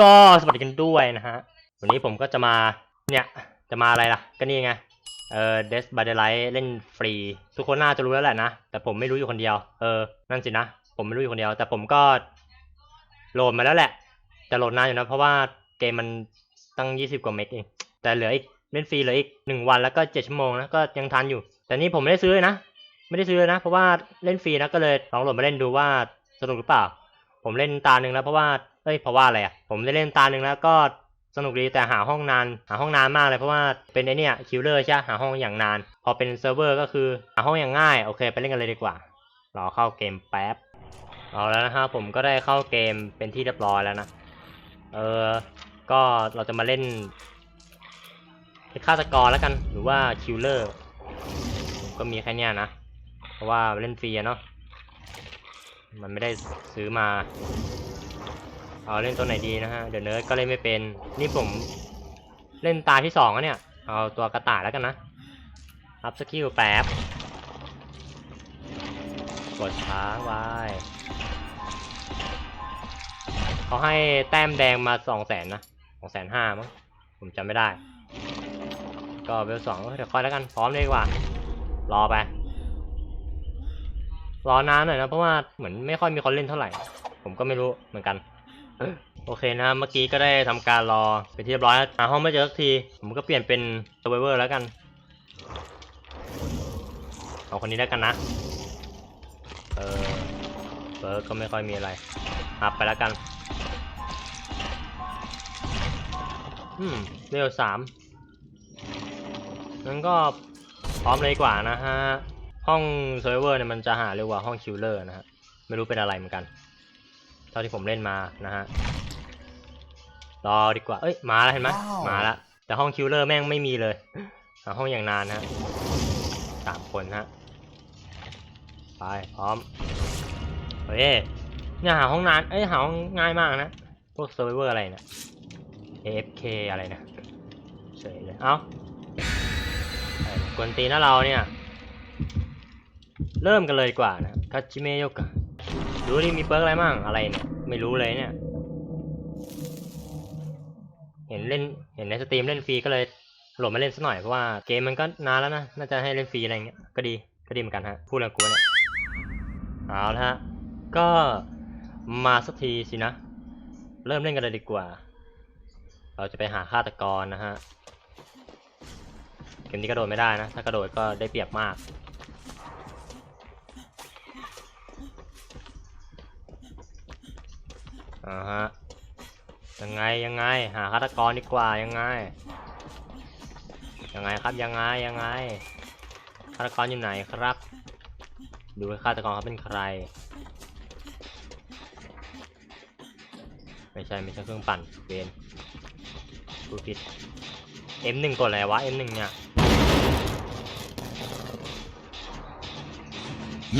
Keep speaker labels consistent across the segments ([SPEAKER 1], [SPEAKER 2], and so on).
[SPEAKER 1] ก็สวัสดีกันด้วยนะฮะ วันนี้ผมก็จะมาเนี่ย จะมาอะไรล่ะ ก็นี่ไง เออเดสบัตเดไลท์เล่นฟรี ทุกคนน่าจะรู้แล้วแหละนะ แต่ผมไม่รู้อยู่คนเดียว เออ นั่นสินะ ผมไม่รู้อยู่คนเดียว แต่ผมก็โหลดมาแล้วแหละ แต่โหลดนานอยู่นะ เพราะว่าเกมมันตั้ง 20 กว่าเมกเอง แต่เหลืออีกเล่นฟรีเหลืออีกหนึ่งวันแล้วก็เจ็ดชั่วโมงนะ ก็ยังทันอยู่ แต่นี่ผมไม่ได้ซื้อนะ ไม่ได้ซื้อเลยนะ เพราะว่าเล่นฟรีนะ ก็เลยลองโหลดมาเล่นดูว่าสนุกหรือเปล่า ผมเล่นตาหนึ่งแล้วเพราะว่า เอ้ยเพราะว่าอะไรอะ ผมได้เล่นตาหนึ่งแล้วก็สนุกดีแต่หาห้องนาน หาห้องนานมากเลยเพราะว่าเป็นไอเนี่ยคิวเลอร์ใช่หาห้องอย่างนาน พอเป็นเซิร์ฟเวอร์ก็คือหาห้องอย่างง่ายโอเคไปเล่นกันเลยดีกว่ารอเข้าเกมแป๊บเอาแล้วนะฮะผมก็ได้เข้าเกมเป็นที่เรียบร้อยแล้วนะเออก็เราจะมาเล่นเป็นฆาตกรแล้วกันหรือว่าคิวเลอร์ก็มีแค่เนี้ยนะเพราะว่าเล่นฟรีเนาะมันไม่ได้ซื้อมา เอาเล่นตัวไหนดีนะฮะ เดี๋ยวเนิร์ดก็เล่นไม่เป็น นี่ผมเล่นตาที่สองอะเนี่ย เอาตัวกระต่ายแล้วกันนะ อัพสกิลแป๊บ กดช้างไว้เขาให้แต้มแดงมาสองแสนนะสองแสนห้ามั้ง ผมจำไม่ได้ ก็เวลสองเดี๋ยวคอยแล้วกัน พร้อมเลยดีกว่า รอไป รอนานหน่อยนะ เพราะว่าเหมือนไม่ค่อยมีคนเล่นเท่าไหร่ ผมก็ไม่รู้เหมือนกัน โอเคนะเมื่อกี้ก็ได้ทำการรอเป็นที่เรียบร้อยหาห้องไม่เจอสักที ผมก็เปลี่ยนเป็น survivor แล้วกัน เอาคนนี้แล้วกันนะ เออเบิร์กก็ไม่ค่อยมีอะไรอัพไปแล้วกัน อืมเร็วสามงั้นก็พร้อมเลยดีกว่านะฮะ ห้องเซิร์ฟเวอร์เนี่ยมันจะหาเรียกว่าห้องคิวเลอร์นะฮะ ไม่รู้เป็นอะไรเหมือนกัน เท่าที่ผมเล่นมานะฮะรอดีกว่า เอ้ย มาแล้วเห็นไหม
[SPEAKER 2] ว้าว
[SPEAKER 1] มาแล้ว แต่ห้องคิวเลอร์แม่งไม่มีเลยหาห้องอย่างนานนะฮะสามคนฮะ ไป พร้อมเฮ้ยเนี่ยหาห้องนาน เอ้ย หาห้องง่ายมากนะ พวกเซิร์ฟเวอร์อะไรเนี่ย AFK อะไรนะ เฉยเลย เอ้าเอ้ยกวนตีนนะเราเนี่ย เริ่มกันเลยดีกว่านะคาจิเมโยกะ ดูดิมีเปิร์กอะไรมั่งอะไรเนี่ย ไม่รู้เลยเนี่ย เห็นเล่น เห็นในสตรีมเล่นฟรีก็เลยโหลดมาเล่นสักหน่อยเพราะว่าเกมมันก็นานแล้วนะ น่าจะให้เล่นฟรีอะไรเงี้ย ก็ดี ก็ดีเหมือนกันฮะ พูดแล้วกูเนี่ยเอาละฮะ ก็มาสักทีสินะ เริ่มเล่นกันเลยดีกว่า เราจะไปหาฆาตกรนะฮะ เกมนี้กระโดดไม่ได้นะ ถ้ากระโดดก็ได้เปรียบมาก อ่าฮะ ยังไงยังไง หาฆาตกรดีกว่ายังไง ยังไงครับยังไงยังไงฆาตกรอยู่ไหนครับ ดูว่าฆาตกรเขาเป็นใคร ไม่ใช่ไม่ใช่เครื่องปั่นเวนดูผิด M1 กดอะไรวะ M1 เนี่ย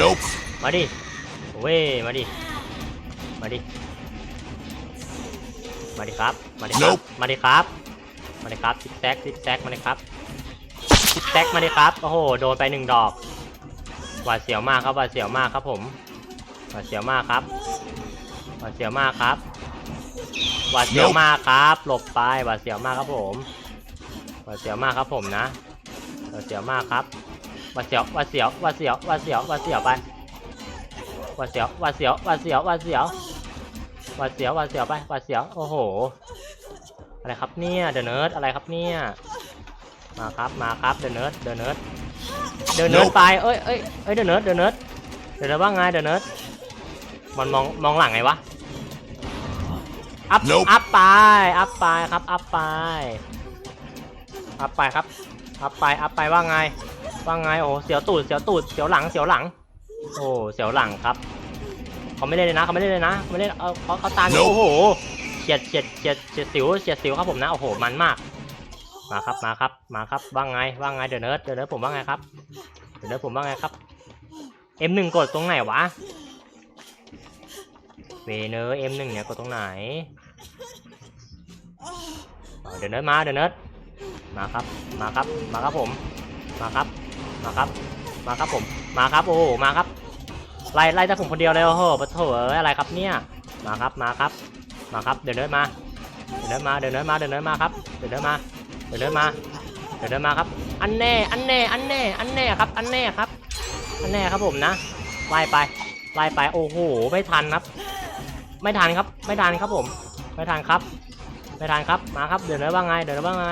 [SPEAKER 2] Nope.
[SPEAKER 1] มาดิ เว้ย มาดิ มาดิ มาดิครับ มาดิครับ
[SPEAKER 2] Nope
[SPEAKER 1] มาดิครับ มาดิครับซิกแซกซิกแซกมาดิครับซิกแซกมาดิครับ โอ้โห โดนไปหนึ่งดอกหวาดเสียวมากครับหวาดเสียวมากครับผมหวาดเสียวมากครับหวาดเสียวมากครับหวาดเสียว
[SPEAKER 2] Nope
[SPEAKER 1] มากครับ หลบไปหวาดเสียวมากครับผมหวาดเสียวมากครับผมนะหวาดเสียวมากครับหวาดเสียวหวาดเสียวหวาดเสียวหวาดเสียวหวาดเสียวไปหวาดเสียวหวาดเสียวหวาดเสียวหวาดเสียว หวาดเสียวหวาดเสียวไปหวาดเสียวโอ้โห อะไรครับเนี่ยเดอะเนิร์ดอะไรครับเนี่ยมาครับมาครับเดอะเนิร์ดเดอะเนิร์ดเดอะเนิร์ด
[SPEAKER 2] Nope
[SPEAKER 1] ไปเอ้ยเอ้ยเอ้ยเดอะเนิร์ดเดอะเนิร์ดเดอะเนิร์ดว่าไงเดอะเนิร์ดมันมองมองหลังไงวะอัพ
[SPEAKER 2] Nope
[SPEAKER 1] อัพไปอัพไปครับอัพไปอัพไปครับอัพไปอัพไปว่าไงว่าไงโอ้โหเสียวตูดเสียวตูดเสียวหลังเสียวหลังโอ้เสียวหลังครับ เขาไม่เล่นเลยนะเขาไม่เล่นเลยนะเขาไม่เล่นเออเขาเขาตาม
[SPEAKER 2] Nope
[SPEAKER 1] โอ้โหเฉียดเฉียดเฉียดเฉียดสิวเฉียดสิวครับผมนะโอ้โหมันมาก มาครับมาครับมาครับว่าไงว่าไงเดอะเนิร์ดเดอะเนิร์ดผมว่าไงครับเดอะเนิร์ดผมว่าไงครับ M1 กดตรงไหนวะเวเนอร์ M1 เนี่ยกดตรงไหนเอาเดอะเนิร์ดมาเดอะเนิร์ดมาครับมาครับมาครับผมมาครับมาครับ มาครับผมมาครับโอ้โหมาครับ ไล่ไล่แต่ผมคนเดียวเลยโอ้โหปะโถเอ้ยอะไรครับเนี่ยมาครับมาครับ มาครับเดี๋ยวเดินมาเดินมาเดินเดินมาเดินเดินมาครับเดินเดินมาเดินเดินมาเดินเดินมาครับ อันแน่อันแน่อันแน่อันแน่ครับ อันแน่ครับ อันแน่ครับผมนะไล่ไปไล่ไปโอ้โหไม่ทันครับ ไม่ทันครับ ไม่ทันครับผม ไม่ทันครับ ไม่ทันครับมาครับเดินเดินว่าไงเดินเดินว่าไง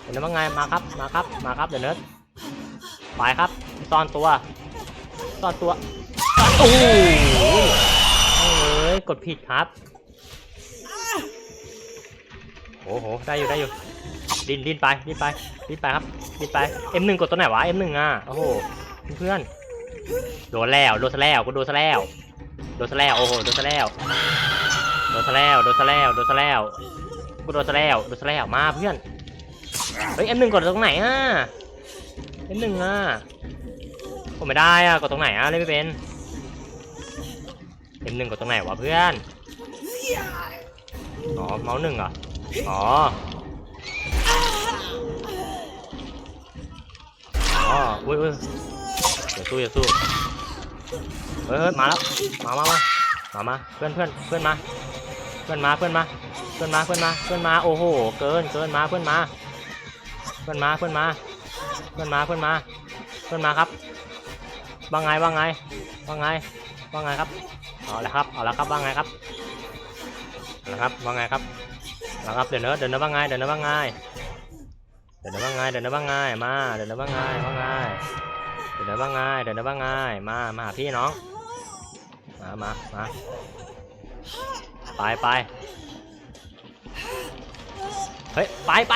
[SPEAKER 1] เดินเดินว่าไงมาครับมาครับมาครับเดินเดินไปครับซ่อนตัวซ่อนตัว โอ้โหเอ้ยกดผิดครับโอ้โห ได้อยู่ได้อยู่ดินดินไปดินไปดินไปครับดินไป M1 กดตัวไหนวะ M1 อะโอ้โหเพื่อนโดนแล้วโดนซะแล้วกูโดนซะแล้วโดนซะแล้วโอ้โหโดนซะแล้วโดนซะแล้วโดนซะแล้วโดนซะแล้วกูโดนซะแล้วโดนซะแล้วมาเพื่อนเฮ้ย M1 กดตรงไหนอะ M1 อะกดไม่ได้อะกดตรงไหนอะเล่นไม่เป็น M1 กดตรงไหนวะเพื่อน อ๋อ เมาส์หนึ่งเหรอ อ๋อ อ๋ออุ้ยอุ้ยอย่าสู้อย่าสู้เฮ้ยเฮ้ยมาแล้ว มามามามามาเพื่อนเพื่อนเพื่อนมา เพื่อนมา เพื่อนมา เพื่อนมา เพื่อนมา เพื่อนมา โอ้โห เกิน เกินมา เพื่อนมา เพื่อนมา เพื่อนมา เพื่อนมา เพื่อนมา เพื่อนมาครับว่าไงว่าไงว่าไงว่าไงครับ เอาละครับเอาละครับว่าไงครับเอาละครับว่าไงครับเอาละครับเดินเนอะเดินเนอะว่าไงเดินเนอะว่าไงเดินเนอะว่าไงเดินเนอะว่าไงมาเดินเนอะว่าไงว่าไงเดินเนอะว่าไงเดินเนอะว่าไงมามาหาพี่น้องมามามาไปไปเฮ้ยไปไป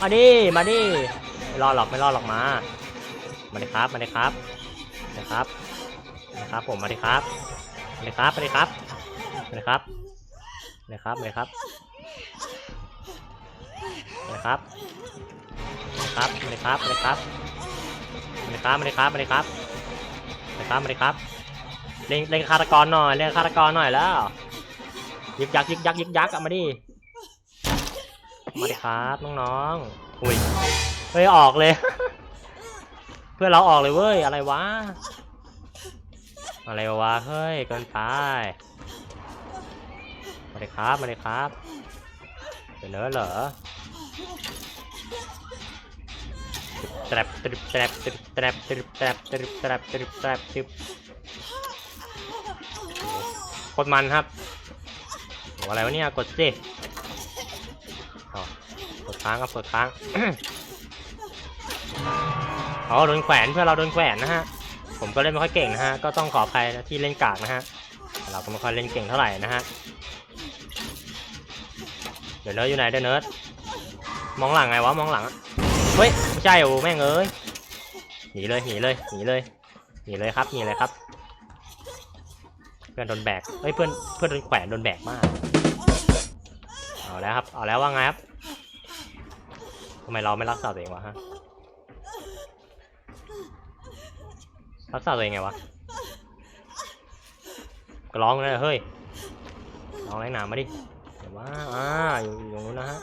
[SPEAKER 1] มาดิมาดิไม่รอหรอกไม่รอหรอกมามาดิครับมาดิครับมาดิครับมาดิครับผมมาดิครับ มาดิครับมาดิครับมาดิครับมาดิครับมาดิครับมาดิครับครับมาเลยครับมาเลยครับมาเลยครับมาเลยครับมาเลยครับมาเลยครับมาเลยครับเล่นเล่นฆาตกรหน่อยเล่นฆาตกรหน่อยแล้วยึกยักยึกยักยึกยักอะมาดิมาดิครับน้องๆอุ้ยเฮ้ยออกเลย เพื่อเราออกเลยเว้ยอะไรวะ อะไรวะเฮ้ยเกินไปมาเลยครับมาเลยครับเดี๋ยวเนอะเหรอแตรบตริบแตรบตริบแตรบตริบแตรบตริบแตรบตริบแตรบตริบโคตรมันครับอะไรวะเนี่ยกดสิกดค้างครับกดค้างอ๋อโดนแขวนเพื่อเราโดนแขวนนะฮะ ผมก็เล่นไม่ค่อยเก่งนะฮะ ก็ต้องขออภัยนะที่เล่นกากนะฮะ เราก็ไม่ค่อยเล่นเก่งเท่าไหร่นะฮะ เดี๋ยวเนิร์ดอยู่ไหนเดี๋ยวเนิร์ดมองหลังไงวะ มองหลัง เฮ้ย ไม่ใช่โอ้แม่งเอ้ย หนีเลย หนีเลย หนีเลย หนีเลยครับ หนีเลยครับ เพื่อนโดนแบก เฮ้ย เพื่อน เพื่อนโดนแขวนโดนแบกมาก เอาแล้วครับ เอาแล้วว่าไงครับทำไมเราไม่รักษาตัวเองวะฮะ รักษาตัวเองไงวะก็ร้องเลยเฮ้ยร้องแรหนามาดิเดี๋ยวว่าอ่าอยู่อยู่ตรงนู้นนะฮะ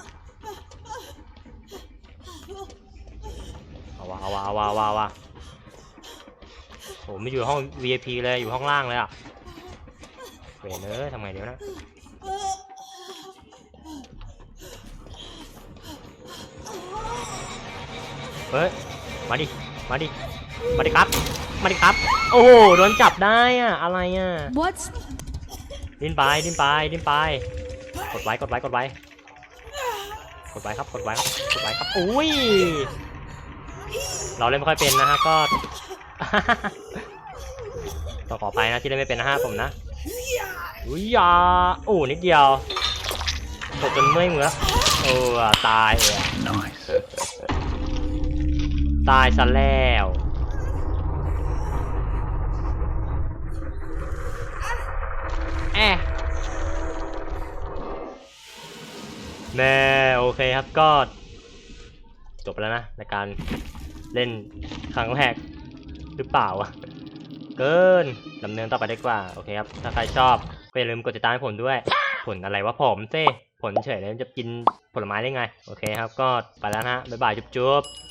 [SPEAKER 1] เอาวะเอาวะเอาวะเอาวะเอาวะโหไม่อยู่ห้อง VIP เลยอยู่ห้องล่างเลยอะเวรเอ้ยทำไงเดี๋ยวนะเฮ้ยมาดิมาดิมาดิครับ มาดิครับ โอ้โหโดนจับได้อะอะไรอะ
[SPEAKER 2] What's
[SPEAKER 1] ดิ้นไปดิ้นไปดิ้นไป กดไว้กดไว้กดไว้กดไว้ครับกดไว้ครับกดไว้ครับอุ้ยเราเล่นไม่ค่อยเป็นนะฮะก็ต้องขออภัยนะที่เล่นไม่เป็นนะฮะผมนะอุ้ยอยาโอ้นิดเดียวตกจนเมื่อยมือแล้วโอ้ตายเออตายซะแล้ว แอะแน่โอเคครับก็ จบไปแล้วนะ ในการเล่นครั้งแรกหรือเปล่าวะเกินดำเนินต่อไปไดีกว่า โอเคครับ ถ้าใครชอบก็อย่าลืมกดติดตามให้ผมด้วย ผลอะไรวะผมเซ่ผลเฉยเลยจะกินผลไม้ได้ไง โอเคครับ ก็ไปแล้วนะฮะบ๊ายบายจุ๊บๆ